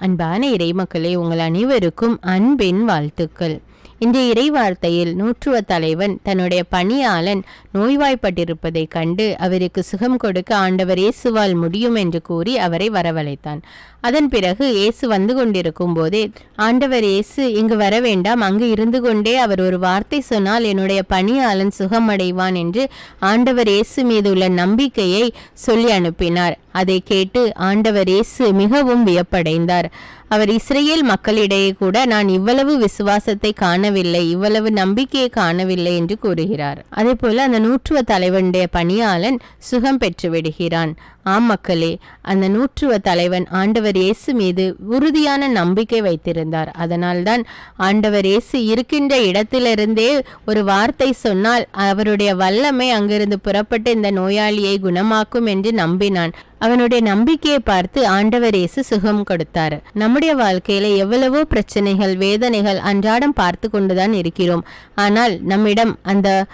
அன்பான இறைமக்களே உங்கள் அனைவருக்கும் அன்பின் வாழ்த்துக்கள். இன்றைய இறைவார்த்தையில் நூற்றுவ தலைவன் தன்னுடைய பணியாளன் நோய்வாய்ப்பட்டிருப்பதைக் கண்டு அவருக்கு சுகம் கொடுக்க ஆண்டவர் இயேசுவால் முடியும் என்று கூறி அவரை வரவழைத்தான். அதன் பிறகு இயேசு வந்து கொண்டிருக்கும் போதே ஆண்டவர் இயேசு இங்கு வர வேண்டாம் அங்கு இருந்து கொண்டே அவர் ஒரு வார்த்தை சொன்னால் என்னுடைய பணியாளன் சுகமடைவான் என்று ஆண்டவர் இயேசு மீது உள்ள நம்பிக்கையை சொல்லி அனுப்பினார். அதை கேட்டு ஆண்டவர் இயேசு மிகவும் வியப்படைந்தார். அவர் இஸ்ரேல் மக்களிடையே கூட நான் இவ்வளவு விசுவாசத்தை காணவில்லை இவ்வளவு நம்பிக்கையை காணவில்லை என்று கூறுகிறார். அதே போல அந்த நூற்றுவ தலைவனுடைய பணியாளன் சுகம் பெற்று விடுகிறான் ஆம் மக்களே அந்த நூற்றுவ தலைவன் ஆண்டவர் இயேசு மீது உறுதியான நம்பிக்கை வைத்திருந்தார். அதனால்தான் ஆண்டவர் இயேசு இருக்கின்ற இடத்திலிருந்தே ஒரு வார்த்தை சொன்னால் அவருடைய வல்லமை அங்கிருந்து புறப்பட்டு இந்த நோயாளியை குணமாக்கும் என்று நம்பினான். அவனுடைய நம்பிக்கையை பார்த்து ஆண்டவர் இயேசு சுகம் கொடுத்தார். நம்முடைய வாழ்க்கையில எவ்வளவோ பிரச்சனைகள் வேதனைகள் அன்றாடம் பார்த்து கொண்டுதான் இருக்கிறோம். ஆனால் நம்மிடம் அந்த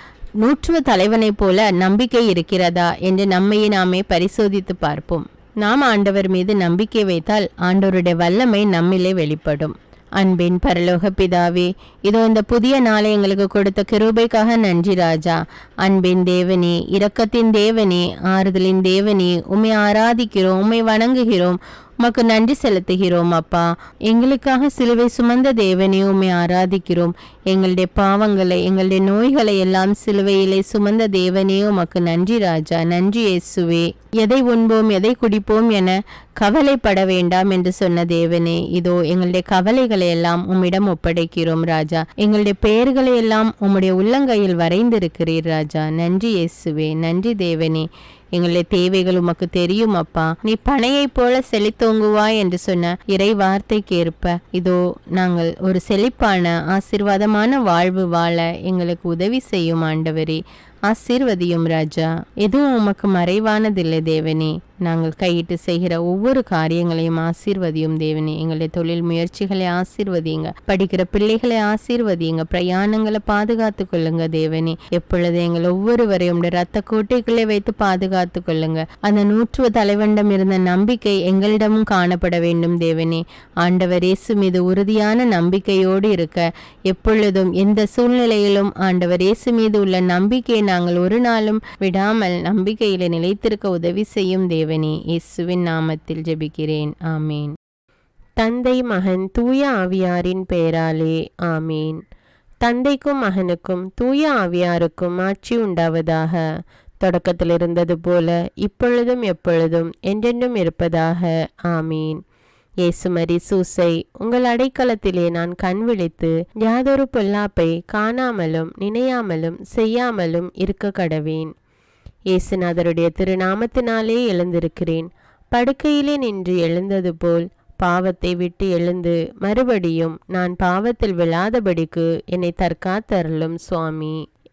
நூற்றுவ தலைவனைப் போல நம்பிக்கை இருக்கிறதா என்று நம்மையே நாமே பரிசோதித்து பார்ப்போம். நாம் ஆண்டவர் மீது நம்பிக்கை வைத்தால் ஆண்டவருடைய வல்லமை நம்மிலே வெளிப்படும். அன்பின் பரலோக பிதாவே இதோ இந்த புதிய நாளை எங்களுக்கு கொடுத்த கிருபைக்காக நன்றி ராஜா. அன்பின் தேவனே இரக்கத்தின் தேவனே ஆறுதலின் தேவனே உம்மை ஆராதிக்கிறோம் உம்மை வணங்குகிறோம். உமக்கு நன்றி செலுத்துகிறோம் அப்பா. எங்களுக்காக சிலுவை சுமந்த தேவனே உமை ஆராதிக்கிறோம். எங்களுடைய பாவங்களை எங்களுடைய நோய்களை எல்லாம் சிலுவையிலே சுமந்த தேவனே உமக்கு நன்றி ராஜா. நன்றி இயேசுவே. எதை உண்போம் எதை குடிப்போம் என கவலைப்பட வேண்டாம் என்று சொன்ன தேவனே இதோ எங்களுடைய கவலைகளை எல்லாம் உம்மிடம் ஒப்படைக்கிறோம் ராஜா. எங்களுடைய பெயர்களை எல்லாம் உம்முடைய உள்ளங்கையில் வரைந்திருக்கிறீர் ராஜா. நன்றி இயேசுவே. நன்றி தேவனே. எங்களுடைய தேவைகள் உமக்கு தெரியும் அப்பா. நீ பனையைப் போல செழித்தோங்குவாய் என்று சொன்ன இறை வார்த்தைக்கு ஏற்ப இதோ நாங்கள் ஒரு செழிப்பான ஆசிர்வாதமான வாழ்வு வாழ எங்களுக்கு உதவி செய்யும் ஆண்டவரே. ஆசீர்வதியும் ராஜா. எதுவும் உமக்கு மறைவானதில்லை தேவனே. நாங்கள் கையிட்டு செய்கிற ஒவ்வொரு காரியங்களையும் ஆசீர்வதியும் தேவனே. எங்களுடைய தொழில் முயற்சிகளை ஆசீர்வதிங்க படிக்கிற பிள்ளைகளை ஆசீர்வதிங்க பிரயாணங்களை பாதுகாத்து கொள்ளுங்க தேவனே. எப்பொழுது எங்கள் ஒவ்வொருவரையும் ரத்த கோட்டைக்குள்ளே வைத்து பாதுகாத்து கொள்ளுங்க. அந்த நூற்றுவ தலைவண்டம் இருந்த நம்பிக்கை எங்களிடமும் காணப்பட வேண்டும் தேவனே. ஆண்டவர் இயேசு மீது உறுதியான நம்பிக்கையோடு இருக்க எப்பொழுதும் எந்த சூழ்நிலையிலும் ஆண்டவர் இயேசு மீது உள்ள நம்பிக்கையை நாங்கள் ஒரு நாளும் விடாமல் நம்பிக்கையில நிலைத்திருக்க உதவி செய்யும் தேவனே இயேசுவின் நாமத்தில் ஜெபிக்கிறேன். ஆமேன். தந்தை மகன் தூய ஆவியாரின் பெயராலே ஆமீன். தந்தைக்கும் மகனுக்கும் தூய ஆவியாருக்கும் ஆட்சி உண்டாவதாக. தொடக்கத்தில் இருந்தது போல இப்பொழுதும் எப்பொழுதும் என்றென்றும் இருப்பதாக. ஆமீன். இயேசுமரி சூசை உங்கள் அடைக்கலத்திலே நான் கண் விழித்து யாதொரு பொல்லாப்பை காணாமலும் நினையாமலும் செய்யாமலும் இருக்க கடவேன். இயேசுநாதருடைய திருநாமத்தினாலே எழுந்திருக்கிறேன். படுக்கையிலே நின்று எழுந்தது போல் பாவத்தை விட்டு எழுந்து மறுபடியும் நான் பாவத்தில் விழாதபடிக்கு என்னை தற்காத்தருளும் சுவாமி.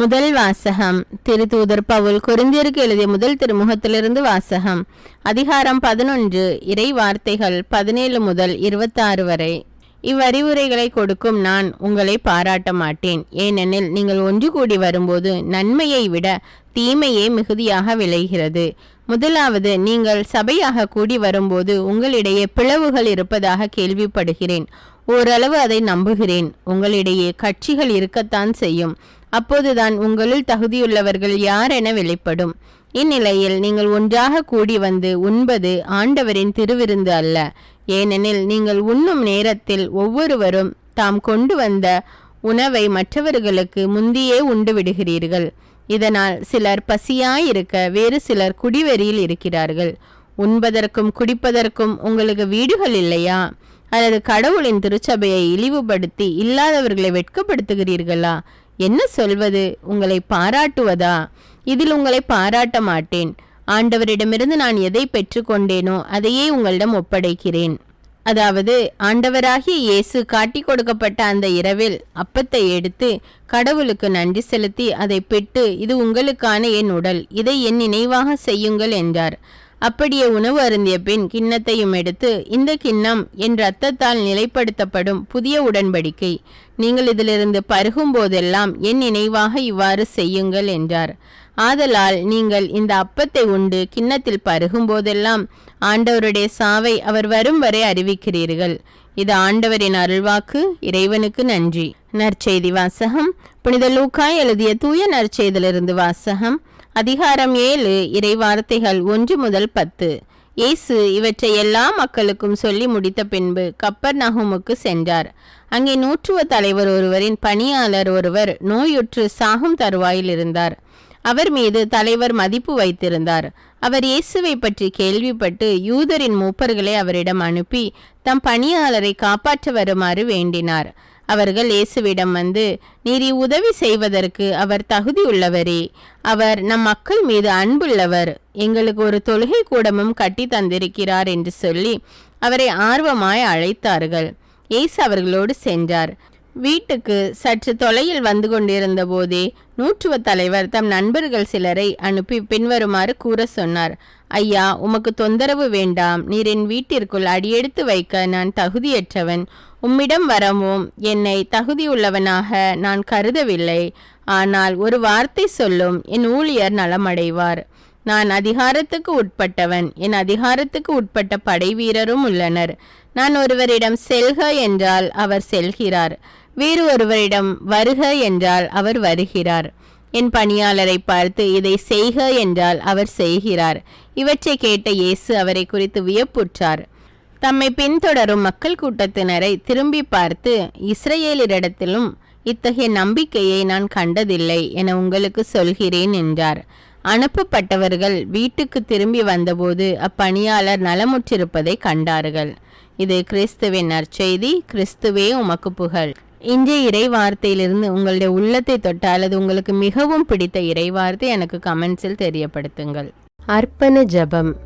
முதல் வாசகம். திருத்தூதர் பவுல் கொரிந்தியருக்கு எழுதிய முதல் திருமுகத்திலிருந்து வாசகம். அதிகாரம் பதினொன்று இறை வார்த்தைகள் பதினேழு முதல் இருபத்தாறு வரை. இவ்வறிவுரைகளை கொடுக்கும் நான் உங்களை பாராட்ட மாட்டேன். ஏனெனில் நீங்கள் ஒன்று கூடி வரும்போது நன்மையை விட தீமையே மிகுதியாக விளைகிறது. முதலாவது நீங்கள் சபையாக கூடி வரும்போது உங்களிடையே பிளவுகள் இருப்பதாக கேள்விப்படுகிறேன். ஓரளவு அதை நம்புகிறேன். உங்களிடையே கட்சிகள் இருக்கத்தான் செய்யும். அப்போதுதான் உங்களுள் தகுதியுள்ளவர்கள் யார் என வெளிப்படும். இந்நிலையில் நீங்கள் ஒன்றாக கூடி வந்து உண்பது ஆண்டவரின் திருவிருந்து அல்ல. ஏனெனில் நீங்கள் உண்ணும் நேரத்தில் ஒவ்வொருவரும் தாம் கொண்டு வந்த உணவை மற்றவர்களுக்கு முந்தியே உண்டு விடுகிறீர்கள். இதனால் சிலர் பசியாயிருக்க வேறு சிலர் குடிவெறியில் இருக்கிறார்கள். உண்பதற்கும் குடிப்பதற்கும் உங்களுக்கு வீடுகள் இல்லையா? அல்லது கடவுளின் திருச்சபையை இழிவுபடுத்தி இல்லாதவர்களை வெட்கப்படுத்துகிறீர்களா? என்ன சொல்வது? உங்களை பாராட்டுவதா? இதில் உங்களை பாராட்ட மாட்டேன். ஆண்டவரிடமிருந்து நான் எதை பெற்றுக்கொண்டேனோ அதையே உங்களிடம் ஒப்படைக்கிறேன். அதாவது ஆண்டவராகிய இயேசு காட்டி கொடுக்கப்பட்ட அந்த இரவில் அப்பத்தை எடுத்து கடவுளுக்கு நன்றி செலுத்தி அதை பெற்று இது உங்களுக்கான என் உடல். இதை என் நினைவாக செய்யுங்கள் என்றார். அப்படியே உணவு அருந்திய பின் கிண்ணத்தையும் எடுத்து இந்த கிண்ணம் என் ரத்தத்தால் நிலைப்படுத்தப்படும் புதிய உடன்படிக்கை. நீங்கள் இதிலிருந்து பருகும் போதெல்லாம் என் நினைவாக இவ்வாறு செய்யுங்கள் என்றார். ஆதலால் நீங்கள் இந்த அப்பத்தை உண்டு கிண்ணத்தில் பருகும் போதெல்லாம் ஆண்டவருடைய சாவை அவர் வரும் வரை அறிவிக்கிறீர்கள். இது ஆண்டவரின் அருள்வாக்கு இறைவனுக்கு நன்றி. நற்செய்தி வாசகம். புனித லூக்காய் எழுதிய தூய நற்செய்திலிருந்து வாசகம். அதிகாரம் ஏழு இறை வார்த்தைகள் ஒன்று முதல் பத்து. இயேசு இவற்றை எல்லா மக்களுக்கும் சொல்லி முடித்த பின்பு கப்பர் நகுமுக்கு சென்றார். அங்கே நூற்றுவ தலைவர் ஒருவரின் பணியாளர் ஒருவர் நோயுற்று சாகும் தருவாயில் இருந்தார். அவர் மீது தலைவர் மதிப்பு வைத்திருந்தார். அவர் இயேசுவை பற்றி கேள்விப்பட்டு யூதரின் மூப்பர்களை அவரிடம் அனுப்பி தம் பணியாளரை காப்பாற்ற வருமாறு வேண்டினார். அவர்கள் இயேசுவிடம் வந்து நீர் உதவி செய்வதற்கு அவர் தகுதியுள்ளவரே. அவர் நம் மக்கள் மீது அன்புள்ளவர். எங்களுக்கு ஒரு தொழுகை கூடமும் கட்டி தந்திருக்கிறார் என்று சொல்லி அவரை ஆர்வமாய் அழைத்தார்கள். இயேசு அவர்களோடு சென்றார். வீட்டுக்கு சற்று தொலையில் வந்து கொண்டிருந்த போதே நூற்றுவ தலைவர் தம் நண்பர்கள் சிலரை அனுப்பி பின்வருமாறு கூற சொன்னார். ஐயா உமக்கு தொந்தரவு வேண்டாம். நீர் என் வீட்டிற்குள் அடியெடுத்து வைக்க நான் தகுதியற்றவன். உம்மிடம் வரவும் என்னை தகுதியுள்ளவனாக நான் கருதவில்லை. ஆனால் ஒரு வார்த்தை சொல்லும் என் ஊழியர் நலமடைவார். நான் அதிகாரத்துக்கு உட்பட்டவன் என் அதிகாரத்துக்கு உட்பட்ட படை வீரரும் உள்ளனர். நான் ஒருவரிடம் செல்க என்றால் அவர் செல்கிறார். வேறு ஒருவரிடம் வருக என்றால் அவர் வருகிறார். என் பணியாளரை பார்த்து இதை செய்க என்றால் அவர் செய்கிறார். இவற்றை கேட்ட இயேசு அவரை குறித்து வியப்புற்றார். தம்மை பின்தொடரும் மக்கள் கூட்டத்தினரை திரும்பி பார்த்து இஸ்ரேலரிடத்திலும் இத்தகைய நம்பிக்கையை நான் கண்டதில்லை என உங்களுக்கு சொல்கிறேன் என்றார். அனுப்பப்பட்டவர்கள் வீட்டுக்கு திரும்பி வந்தபோது அப்பணியாளர் நலமுற்றிருப்பதை கண்டார்கள். இது கிறிஸ்துவின் நற்செய்தி கிறிஸ்துவே உமக்கு புகழ். இன்றைய இறை வார்த்தையிலிருந்து உங்களுடைய உள்ளத்தை தொட்ட அல்லது உங்களுக்கு மிகவும் பிடித்த இறை வார்த்தை எனக்கு கமெண்ட்ஸில் தெரியப்படுத்துங்கள். அர்ப்பண ஜபம்.